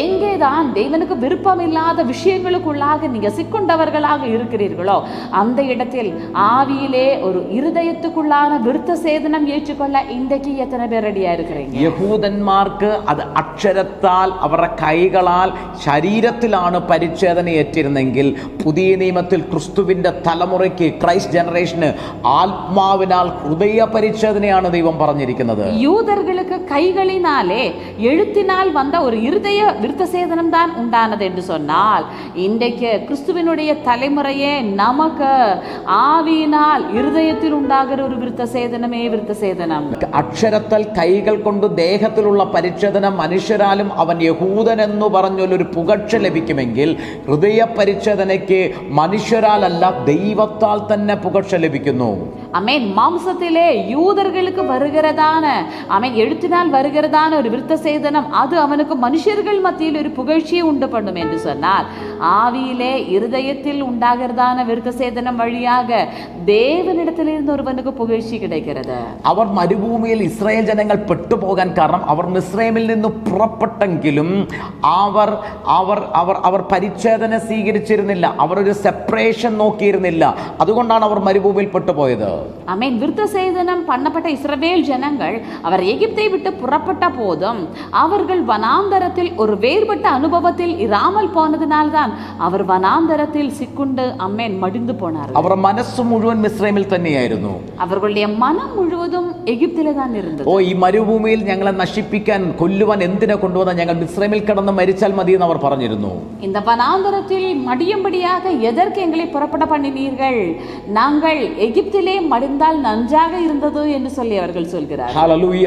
எங்கேதான் தேவனுக்கு விருப்பம் இல்லாத விஷயங்களுக்குள்ளாக நீங்க சிக்குண்டவர்களாக இருக்கிறீர்களோ அந்த இடத்தில் ஆவியிலே ஒரு இருதயத்துக்குள்ளான விருத்த சேதனம் ஏற்றுக்கொள்ள இன்றைக்கு எத்தனை பேர் ரெடியா இருக்கிறீங்க യഹൂദന്മാർക്ക് അത് അക്ഷരത്താൽ അവരുടെ കൈകളാൽ ശരീരത്തിലാണ് പരിച്ഛേദന ഏറ്റിരുന്നെങ്കിൽ പുതിയ നിയമത്തിൽ ക്രിസ്തുവിന്റെ തലമുറയ്ക്ക് ക്രൈസ്റ്റ് ജനറേഷന് ആത്മാവിനാൽ ഹൃദയ പരിച്ഛേദനയാണ് ദൈവം പറഞ്ഞിരിക്കുന്നത് யூதர்களுக்கு கைகளினாலே எழுத்தினால் வந்த ஒரு இருதய விருத்த சேதனம் தான் உண்டானது என்று சொன்னால் இன்றைக்கு கிறிஸ்துவினுடைய தலைமுறையே நமக்கு ஆவியினால் இருதயத்தில் உண்டாகிற ஒரு விருத்த சேதனமே விருத்த சேதனம் അക്ഷരത്താൽ കൈകൾ കൊണ്ട് ദേഹത്തിലുള്ള പരിച്ഛേദന മനുഷ്യരാലും അവൻ യഹൂദൻ എന്ന് പറഞ്ഞൊരു പുകഴ്ച ലഭിക്കുമെങ്കിൽ ഹൃദയ പരിച്ഛേദനയ്ക്ക് മനുഷ്യരാലല്ല ദൈവത്താൽ തന്നെ പുകഴ്ച ലഭിക്കുന്നു அமேன் மாம்சத்திலே யூதர்களுக்கு வருகிறதான அமேன் எழுத்தினால் வருகிறதான ஒரு விருத்த சேதனம் அது அவனுக்கு மனுஷர்கள் மத்தியில் ஒரு புகழ்ச்சியை உண்டு பண்ணும் என்று சொன்னால் ஆவியிலே இருதயத்தில் உண்டாகிறதான விருத்த சேதனம் வழியாக தேவனிடத்திலிருந்து ஒருவனுக்கு புகழ்ச்சி கிடைக்கிறது അവർ മരുഭൂമിയിൽ ഇസ്രായേൽ ജനങ്ങൾ പെട്ടുപോകാൻ കാരണം അവർ മിസ്രൈമിൽ നിന്ന് പുറപ്പെട്ടെങ്കിലും അവർ അവർ അവർ അവർ പരിച്ഛേദന സ്വീകരിച്ചിരുന്നില്ല അവർ ഒരു സെപ്പറേഷൻ നോക്കിയിരുന്നില്ല അതുകൊണ്ടാണ് അവർ മരുഭൂമിയിൽ പെട്ടുപോയത് அமேன் விருத்த சேதனம் பண்ணப்பட்ட இஸ்ரவேல் ஜனங்கள் அவர் எகிப்தை விட்டு புறப்பட்ட போதும் அவர்கள் வனாந்தரத்தில் ஒரு வேறுபட்ட அனுபவத்தில் இராமல் போனதினால்தான் அவர் வனாந்தரத்தில் சிக்குண்டு அம்மேன் மடிந்து போனார் അവർ മനസ്സ് മുഴുവൻ മിസ്രൈമിൽ തന്നെയായിരുന്നു அவர்களுடைய மனம் முழுவதும் எகிப்திலே தான் இருந்தது ഓ ഈ മരുഭൂമിയിൽ ഞങ്ങളെ നശിപ്പിക്കാൻ കൊല്ലുവാൻ എന്തിനെ കൊണ്ടുവന്ന ഞങ്ങൾ മിസ്രൈമിൽ കിടന്ന് മരിച്ചാൽ മതി എന്ന് അവർ പറഞ്ഞിരുന്നു இந்த வனாந்தரத்தில் மடியும்படியாக எதற்கு எங்களை புறப்பட பண்ணினீர்கள் நாங்கள் எகிப்திலே மடிந்தால் நன்றாக இருந்தது என்று சொல்லி அவர்கள் சொல்கிறார் ഹല്ലേലൂയ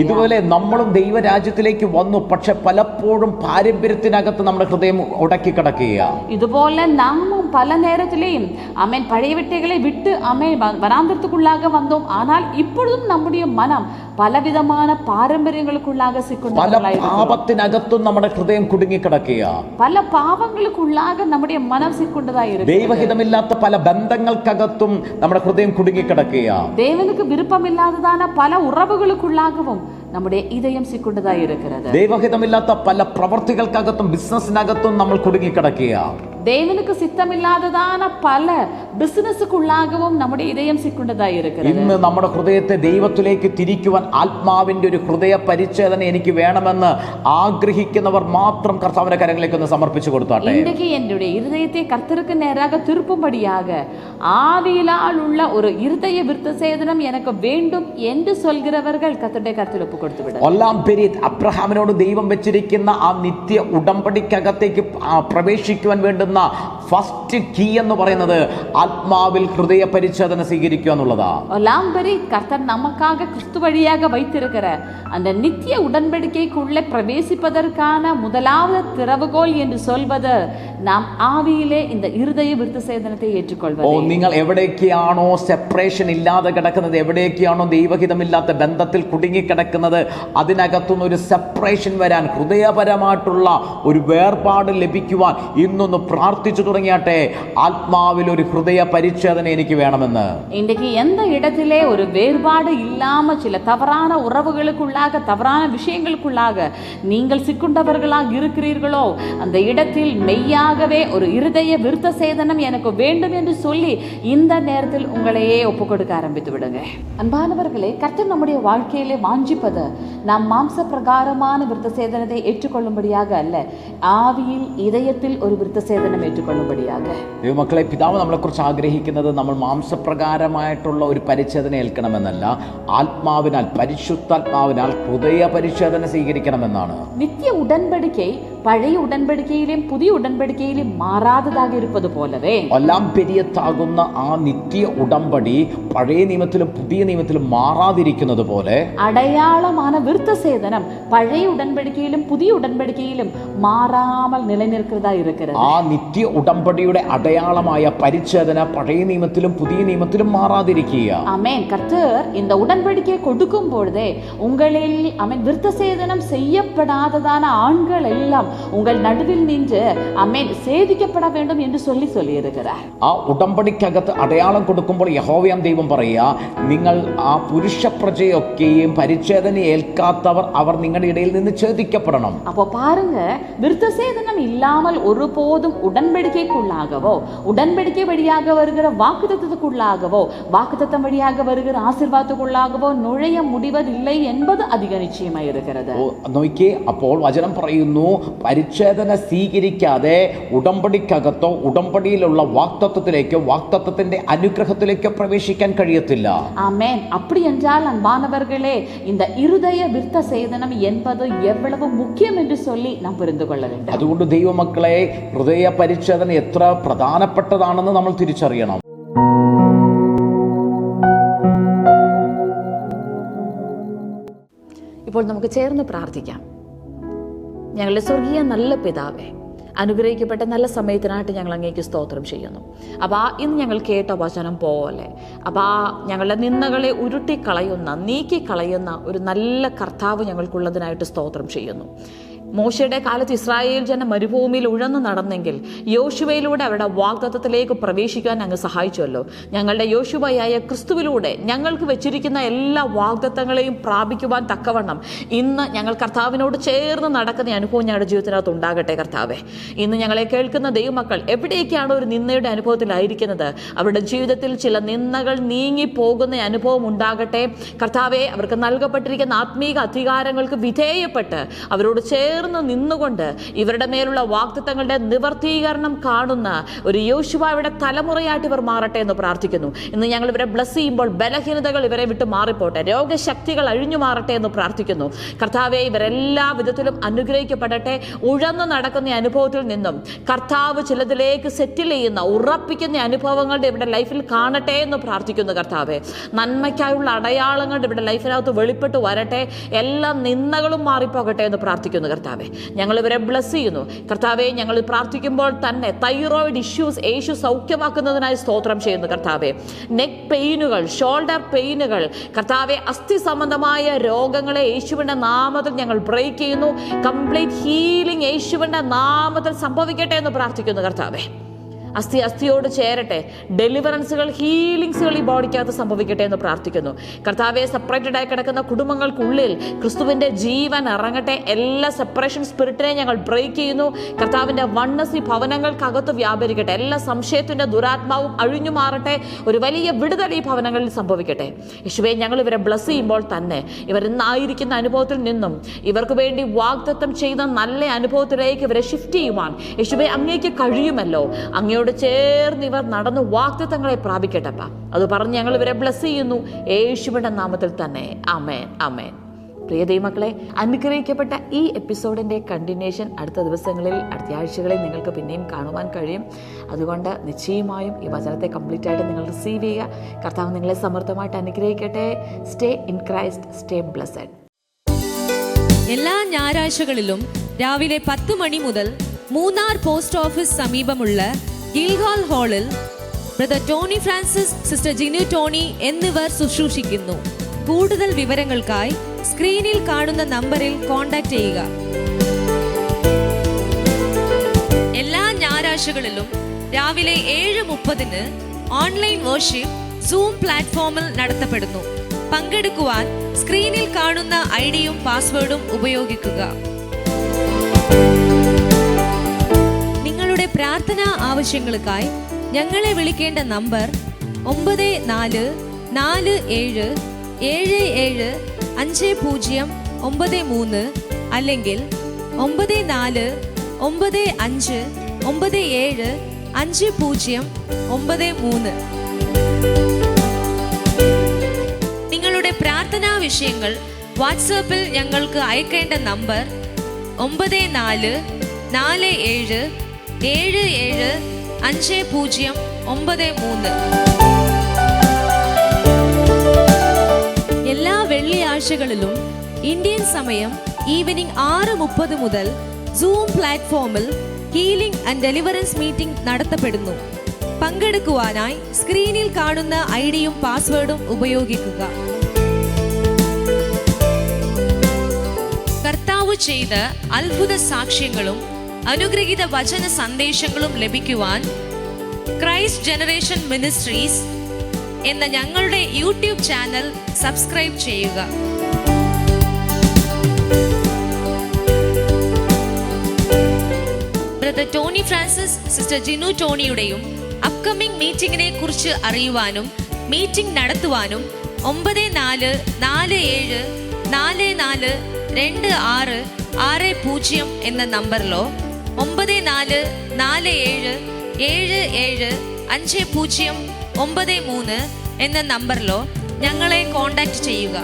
ഇതുപോലെ നമ്മളും ദൈവരാജ്യത്തിലേക്ക് വന്നു പക്ഷെ പലപ്പോഴും പാരമ്പര്യത്തിനകത്ത് നമ്മുടെ ഹൃദയം ഉടക്കി കിടക്കുക இதுபோல நாமும் பல நேரத்திலேயும் அமேன் பழைய வெட்டைகளை விட்டு அமேன் வ- வனாந்தரத்துக்குள்ளாக வந்தோம் ஆனால் இப்பொழுதும் நம்முடைய പലവിധമാണ് പാരമ്പര്യങ്ങൾക്കുള്ളാകെ പല പാപത്തിനകത്തും നമ്മുടെ ഹൃദയം കുടുങ്ങിക്കിടക്കുക പല പാപങ്ങൾക്കുള്ളാകെ നമ്മുടെ മനം ദൈവഹിതമില്ലാത്ത പല ബന്ധങ്ങൾക്കകത്തും നമ്മുടെ ഹൃദയം കുടുങ്ങിക്കിടക്കുക ദേവനുക്ക് വിരുപ്പമില്ലാത്തതാണ് പല ഉറവുകൾക്കുള്ളാകവും നമ്മുടെ ഇതയം സിക്കൊണ്ടതായിരിക്കുന്നത്. ദൈവഹിതമില്ലാത്ത പല പ്രവർത്തികൾക്കകത്തും ബിസിനസ്സിനകത്തും നമ്മൾ കുടുങ്ങിക്കിടക്കുക தேவனுக்கு சித்தமில்லாததான பல பிசினஸுக்குள்ளாகவும் நம்முடைய இதயம் சிக்கொண்டதா இருக்கிறது ഇന്ന് നമ്മുടെ ഹൃദയത്തെ ദൈവത്തിലേക്ക് തിരിക്കുവാൻ ആത്മാവിന്റെ ഒരു ഹൃദയ പരിച്ഛേദന എനിക്ക് വേണമെന്ന് ആഗ്രഹിക്കുന്നവർ മാത്രം കർത്താവിന്റെ കരങ്ങളിലേക്ക് ഒന്ന് സമർപ്പിച്ചു കൊടുത്താട്ടെ இன்றைக்கு என்னுடைய இருதயத்தை கர்த்தருக்கு நேராக திருப்பும்படியாக ஆவியிலால் உள்ள ஒரு இருதய விருத்த சேதனம் எனக்கு வேண்டும் என்று சொல்கிறவர்கள் கர்த்தருடைய கருத்தில் ஒப்பு கொடுத்து விட ഒല്ലാം പെരീത് അബ്രഹാമിനോട് ദൈവം വെച്ചിരിക്കുന്ന ആ നിത്യ ഉടമ്പടിക്കകത്തേക്ക് ആ പ്രവേശിക്കുവാൻ വേണ്ടുന്ന ഫസ്റ്റ് കീ എന്ന് പറയുന്നത് ആത്മാവിൽ ഹൃദയ പരിച്ഛേദന സ്വീകരിക്കുക എന്നുള്ളതാ ஒலாம்பரி கர்த்தர் நமக்காக கிறிஸ்து வழியாக வைத்திருக்கிற அந்த நித்திய உடன்படிக்கைக்குள்ளே பிரவேசிப்பதற்கான முதலாவது திறவுகோல் என்று சொல்வது நாம் ஆவியிலே இந்த இருதய விருத்த சேதனத்தை ഓ ஏற்றுக்கொள்வது നിങ്ങൾ എവിടേക്കാണോ സെപ്പറേഷൻ ഇല്ലാതെ കിടക്കുന്നത് എവിടേക്കാണോ ദൈവഹിതമില്ലാത്ത ബന്ധത്തിൽ കുടുങ്ങിക്കിടക്കുന്നത് അതിനകത്തുനിന്ന് ഒരു സെപ്പറേഷൻ വരാൻ ഹൃദയപരമായിട്ടുള്ള ഒരു വേർപാട് ലഭിക്കുവാൻ ഇന്നൊന്ന് പ്രാർത്ഥിച്ചു തുടങ്ങിയാട്ടെ ആത്മാവിൽ ഒരു ഹൃദയ പരിച്ഛേദന എനിക്ക് വേണമെന്ന് இன்றைக்கு எந்த இடத்திலே ஒரு வேறுபாடு இல்லாம சில தவறான உறவுகளுக்குள்ளாக தவறான விஷயங்களுக்குள்ளாக நீங்கள் சிக்குண்டவர்களாக இருக்கிறீர்களோ அந்த இடத்தில் மெய்யாகவே ஒரு இருதய விருத்த சேதனம் எனக்கு வேண்டும் என்று சொல்லி இந்த நேரத்தில் உங்களையே ஒப்பு கொடுக்க ஆரம்பித்து விடுங்க அன்பானவர்களே கர்த்தர் நம்முடைய வாழ்க்கையிலே வாஞ்சிப்பது நாம் மாம்ச பிரகாரமான விருத்த சேதனத்தை ஏற்றுக்கொள்ளும்படியாக அல்ல ஆவியில் இதயத்தில் ஒரு விருத்த சேதனம் ஏற்றுக்கொள்ளும்படியாக ദൈവമക്കളെ പിതാവ് നമ്മളെക്കുറിച്ച് ആഗ്രഹിക്കുന്നത് നമ്മൾ മാംസപ്രകാരമായിട്ടുള്ള ഒരു പരിച്ഛേദന ഏൽക്കണമെന്നല്ല ആത്മാവിനാൽ പരിശുദ്ധാത്മാവിനാൽ ഹൃദയ പരിച്ഛേദന സ്വീകരിക്കണമെന്നാണ് நித்திய உடன்படிக்கை பழைய உடன்படிக்கையிலும் புதிய உடன்படிக்கையிலும் மாறாததாக இருப்பது போலவே എല്ലാം പെരിയത്താകുന്ന ആ നിത്യ ഉടമ്പടി പഴയ നിയമത്തിലും പുതിയ നിയമത്തിലും മാറാതിരിക്കുന്നത് പോലെ அடையாளமான விருத்த சேதனம் பழைய உடன்படிக்கையிலும் புதிய உடன்படிக்கையிலும் மாறாமல் நிலைநிற்கிறதா இருக்கிறது ആ നിത്യ ഉടമ്പടിയുടെ അടയാളമായ പരിച്ഛേദന പഴയ നിയമത്തിലും പുതിയ നിയമത്തിലും മാറാതിരിക്കുക அமேன் கர்த்தர் இந்த உடன்படிக்கையை கொடுக்கும் பொழுதே உங்களில் அமேன் விருத்த சேதனம் செய்யப்படாததான ஆண்கள் எல்லாம் உங்கள் நடுவில் நின்று அமேன் சேதிக்கப்பட வேண்டும் என்று சொல்லி சொல்லியிருக்கிறார் ആ ഉടമ്പടിക്കകത്ത് അടയാളം കൊടുക്കുമ്പോൾ യഹോവയാം ദൈവം പറയുക നിങ്ങൾ ആ പുരുഷ പ്രജയൊക്കെയും പരിച്ഛേദന ഏൽക്കാത്തവർ അവർ നിങ്ങളുടെ ഇടയിൽ നിന്ന് ഛേദിക്കപ്പെടണം அப்போ பாருங்க விருத்த சேதனம் இல்லாமல் ஒருபோதும் உடன்படிக்கைக்குள்ளாகவோ உடன்படிக்கை வழியாக வருகிற வாக்குத்தத்துக்குள்ளாகவோ வாக்குத்தத்தம் வழியாக வருகிற ஆசீர்வாதத்துக்குள்ளாகவோ நுழைய முடிவதில்லை என்பது அதிக நிச்சயமாய் இருக்கிறது ഓ, നോക്കിയേ അപ്പോൾ വചനം പറയുന്നു പരിച്ഛേദന സ്വീകരിക്കാതെ ഉടമ്പടിക്കകത്തോ ഉടമ്പടിയിലുള്ള വാക്തത്വത്തിലേക്കോ വാക്തത്വത്തിന്റെ അനുഗ്രഹത്തിലേക്കോ പ്രവേശിക്കാൻ കഴിയത്തില്ല ஆமென் அப்படி என்றால் அன்பானவர்களே இந்த இருதய விருத்த சேதனம் என்பது எவ்வளவு முக்கியம் என்று சொல்லி நாம் புரிந்து கொள்ள வேண்டும் അതുകൊണ്ട് ദൈവമക്കളെ ഹൃദയ പരിച്ഛേദന എത്ര പ്രധാനപ്പെട്ടതാണെന്ന് നമ്മൾ തിരിച്ചറിയണം ഇപ്പോൾ നമുക്ക് ചേർന്ന് പ്രാർത്ഥിക്കാം ഞങ്ങളുടെ സ്വർഗീയ നല്ല പിതാവേ അനുഗ്രഹിക്കപ്പെട്ട നല്ല സമയത്തിനായിട്ട് ഞങ്ങൾ അങ്ങേക്ക് സ്തോത്രം ചെയ്യുന്നു. അപ്പോൾ ആ ഇന്ന് ഞങ്ങൾ കേട്ട വചനം പോലെ അപ്പോൾ ആ ഞങ്ങളുടെ നിന്ദകളെ ഉരുട്ടിക്കളയുന്ന നീക്കിക്കളയുന്ന ഒരു നല്ല കർത്താവ് ഞങ്ങൾക്കുള്ളതിനായിട്ട് സ്തോത്രം ചെയ്യുന്നു. മോശയുടെ കാലത്ത് ഇസ്രായേൽ ജനം മരുഭൂമിയിൽ ഉഴന്നു നടന്നെങ്കിൽ യോശുവയിലൂടെ അവരുടെ വാഗ്ദത്തത്തിലേക്ക് പ്രവേശിക്കാൻ അങ്ങ് സഹായിച്ചുവല്ലോ. ഞങ്ങളുടെ യോശുവയായ ക്രിസ്തുവിലൂടെ ഞങ്ങൾക്ക് വെച്ചിരിക്കുന്ന എല്ലാ വാഗ്ദത്തങ്ങളെയും പ്രാപിക്കുവാൻ തക്കവണ്ണം ഇന്ന് ഞങ്ങൾ കർത്താവിനോട് ചേർന്ന് നടക്കുന്ന അനുഭവം ഞങ്ങളുടെ ജീവിതത്തിനകത്ത് ഉണ്ടാകട്ടെ കർത്താവെ. ഇന്ന് ഞങ്ങളെ കേൾക്കുന്ന ദൈവമക്കൾ എവിടേക്കാണ് ഒരു നിന്നയുടെ അനുഭവത്തിലായിരിക്കുന്നത്? അവരുടെ ജീവിതത്തിൽ ചില നിന്നകൾ നീങ്ങി പോകുന്ന അനുഭവം ഉണ്ടാകട്ടെ. കർത്താവെ അവർക്ക് നൽകപ്പെട്ടിരിക്കുന്ന ആത്മീക അധികാരങ്ങൾക്ക് വിധേയപ്പെട്ട് അവരോട് ചേർന്ന് നിന്നുകൊണ്ട് ഇവരുടെ മേലുള്ള വാക്തത്വങ്ങളുടെ നിവർത്തീകരണം കാണുന്ന ഒരു യോശുവായുടെ തലമുറയായിട്ട് ഇവർ മാറട്ടെ എന്ന് പ്രാർത്ഥിക്കുന്നു. ഇന്ന് ഞങ്ങൾ ഇവരെ ബ്ലസ് ചെയ്യുമ്പോൾ ബലഹീനതകൾ ഇവരെ വിട്ട് മാറിപ്പോട്ടെ. രോഗശക്തികൾ അഴിഞ്ഞു മാറട്ടെ എന്ന് പ്രാർത്ഥിക്കുന്നു. കർത്താവെ ഇവരെല്ലാ വിധത്തിലും അനുഗ്രഹിക്കപ്പെടട്ടെ. ഉഴന്നു നടക്കുന്ന അനുഭവത്തിൽ നിന്നും കർത്താവ് ചിലതിലേക്ക് സെറ്റിൽ ചെയ്യുന്ന ഉറപ്പിക്കുന്ന അനുഭവങ്ങളുടെ ഇവിടെ ലൈഫിൽ കാണട്ടെ എന്ന് പ്രാർത്ഥിക്കുന്നു കർത്താവെ. നന്മയ്ക്കായുള്ള അടയാളങ്ങളുടെ ഇവരുടെ ലൈഫിനകത്ത് വെളിപ്പെട്ട് വരട്ടെ. എല്ലാ നിന്ദകളും മാറിപ്പോകട്ടെ എന്ന് പ്രാർത്ഥിക്കുന്നു കർത്താവെ. ഞങ്ങൾ ഇവരെ ബ്ലസ് ചെയ്യുന്നു. കർത്താവെ ഞങ്ങൾ പ്രാർത്ഥിക്കുമ്പോൾ തന്നെ തൈറോയിഡ് ഇഷ്യൂസ് യേശു സൗഖ്യമാക്കുന്നതിനായി സ്തോത്രം ചെയ്യുന്നു കർത്താവെ. നെക്ക് പെയിനുകൾ ഷോൾഡർ പെയിനുകൾ കർത്താവെ അസ്ഥി സംബന്ധമായ രോഗങ്ങളെ യേശുവിന്റെ നാമത്തിൽ ഞങ്ങൾ ബ്രേക്ക് ചെയ്യുന്നു. കംപ്ലീറ്റ് ഹീലിംഗ് യേശുവിന്റെ നാമത്തിൽ സംഭവിക്കട്ടെ എന്ന് പ്രാർത്ഥിക്കുന്നു കർത്താവെ. അസ്ഥി അസ്ഥിയോട് ചേരട്ടെ. ഡെലിവറൻസുകൾ ഹീലിങ്സുകൾ ഈ ബോഡിക്കകത്ത് സംഭവിക്കട്ടെ എന്ന് പ്രാർത്ഥിക്കുന്നു. കർത്താവെ സെപ്പറേറ്റഡ് ആയി കിടക്കുന്ന കുടുംബങ്ങൾക്കുള്ളിൽ ക്രിസ്തുവിന്റെ ജീവൻ ഇറങ്ങട്ടെ. എല്ലാ സെപ്പറേഷൻ സ്പിരിറ്റിനെ ഞങ്ങൾ ബ്രേക്ക് ചെയ്യുന്നു. കർത്താവിന്റെ വണ്ണസ് ഈ ഭവനങ്ങൾക്കകത്ത് വ്യാപരിക്കട്ടെ. എല്ലാ സംശയത്തിന്റെ ദുരാത്മാവും അഴിഞ്ഞു മാറട്ടെ. ഒരു വലിയ വിടുതൽ ഈ ഭവനങ്ങളിൽ സംഭവിക്കട്ടെ. യേശുവെ ഞങ്ങൾ ഇവരെ ബ്ലസ് ചെയ്യുമ്പോൾ തന്നെ ഇവർ ഇന്നായിരിക്കുന്ന അനുഭവത്തിൽ നിന്നും ഇവർക്ക് വേണ്ടി വാഗ്ദത്തം ചെയ്ത നല്ല അനുഭവത്തിലേക്ക് ഇവരെ ഷിഫ്റ്റ് ചെയ്യുവാൻ. യേശുവെ അങ്ങേക്ക് കഴിയുമല്ലോ. അങ്ങയോട് ചേർന്ന് ഇവർ നടന്ന് വാക്തത്വങ്ങളെ പ്രാപിക്കട്ടപ്പ. അത് പറഞ്ഞ് ഞങ്ങൾ ഇവരെ ബ്ലസ് ചെയ്യുന്നു. യേശുവിന്റെ നാമത്തിൽ തന്നെ. അമേൻ അമേൻ പ്രിയ ദൈവമക്കളെ അനുഗ്രഹിക്കപ്പെട്ട ഈ എപ്പിസോഡിന്റെ കണ്ടിന്യൂഷൻ അടുത്ത ദിവസങ്ങളിൽ അടുത്ത ആഴ്ചകളിൽ നിങ്ങൾക്ക് പിന്നെയും കാണുവാൻ കഴിയും. അതുകൊണ്ട് നിശ്ചയമായും ഈ വചനത്തെ കംപ്ലീറ്റ് ആയിട്ട് നിങ്ങൾ റിസീവ് ചെയ്യുക. കർത്താവ് നിങ്ങളെ സമൃദ്ധമായിട്ട് അനുഗ്രഹിക്കട്ടെ. Stay in Christ stay blessed എല്ലാ ഞായറാഴ്ചകളിലും രാവിലെ പത്ത് മണി മുതൽ മൂന്നാർ പോസ്റ്റ് ഓഫീസ് സമീപമുള്ള ഗിൽഹാൾ ഹാളിൽ brother Tony Francis sister Jinu Tony എന്നിവർ ശുശ്രൂഷിക്കുന്നു. കൂടുതൽ വിവരങ്ങൾക്കായി സ്ക്രീനിൽ കാണുന്ന നമ്പറിൽ കോൺടാക്ട് ചെയ്യുക. എല്ലാ ഞായറാഴ്ചകളിലും രാവിലെ ഏഴ് മുപ്പതിന് ഓൺലൈൻ വർഷിപ്പ് സൂം പ്ലാറ്റ്ഫോമിൽ നടത്തപ്പെടുന്നു. പങ്കെടുക്കുവാൻ സ്ക്രീനിൽ കാണുന്ന ഐഡിയും പാസ്വേഡും ഉപയോഗിക്കുക. നിങ്ങളുടെ പ്രാർത്ഥനാ ആവശ്യങ്ങൾക്കായി ഞങ്ങളെ വിളിക്കേണ്ട നമ്പർ ഒമ്പത് നാല് നാല് ഏഴ് ഏഴ് ഏഴ് അഞ്ച് പൂജ്യം ഒമ്പത് മൂന്ന് അല്ലെങ്കിൽ ഒമ്പത് നാല് ഒമ്പത് അഞ്ച് ഒമ്പത് ഏഴ് അഞ്ച് പൂജ്യം ഒമ്പത് മൂന്ന്. നിങ്ങളുടെ പ്രാർത്ഥനാ വിഷയങ്ങൾ വാട്സാപ്പിൽ ഞങ്ങൾക്ക് അയക്കേണ്ട നമ്പർ ഒമ്പത് നാല് നാല് ഏഴ് ഏഴ് ഏഴ് അഞ്ച് പൂജ്യം ഒമ്പത് മൂന്ന്. എല്ലാ വെള്ളിയാഴ്ചകളിലും ഇന്ത്യൻ സമയം ഈവനിംഗ് ആറ് മുപ്പത് മുതൽ സൂം പ്ലാറ്റ്ഫോമിൽ ഹീലിംഗ് ആൻഡ് ഡെലിവറൻസ് മീറ്റിംഗ് നടത്തപ്പെടുന്നു. പങ്കെടുക്കുവാനായി സ്ക്രീനിൽ കാണുന്ന ഐ ഡിയും പാസ്വേഡും ഉപയോഗിക്കുക. കർത്താവ് ചെയ്ത അത്ഭുത സാക്ഷ്യങ്ങളും അനുഗ്രഹീത വചന സന്ദേശങ്ങളും ലഭിക്കുവാൻ ക്രൈസ്റ്റ് ജനറേഷൻ മിനിസ്ട്രീസ് എന്ന ഞങ്ങളുടെ യൂട്യൂബ് ചാനൽ സബ്സ്ക്രൈബ് ചെയ്യുക. Brother Tony Francis sister Jinu ടോണിയുടെയും upcoming മീറ്റിംഗിനെ കുറിച്ച് അറിയുവാനും മീറ്റിംഗ് നടത്തുവാനും ഒമ്പത് നാല് നാല് ഏഴ് നാല് നാല് രണ്ട് ആറ് ആറ് പൂജ്യം എന്ന നമ്പറിലോ ഒമ്പത് നാല് നാല് ഏഴ് ഏഴ് ഏഴ് അഞ്ച് പൂജ്യം ഒമ്പത് മൂന്ന് എന്ന നമ്പറിലോ ഞങ്ങളെ കോൺടാക്റ്റ് ചെയ്യുക.